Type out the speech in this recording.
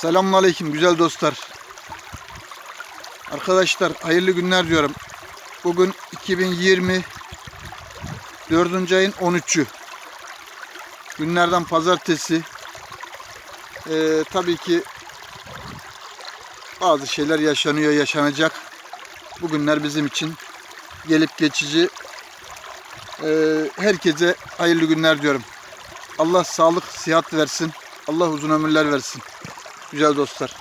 Selamünaleyküm güzel dostlar. Arkadaşlar hayırlı günler diyorum. Bugün 2020 4. ayın 13'ü. Günlerden pazartesi. Ee, tabii ki bazı şeyler yaşanıyor, yaşanacak. Bugünler bizim için gelip geçici. Ee, herkese hayırlı günler diyorum. Allah sağlık, sıhhat versin. Allah uzun ömürler versin. Güzel dostlar.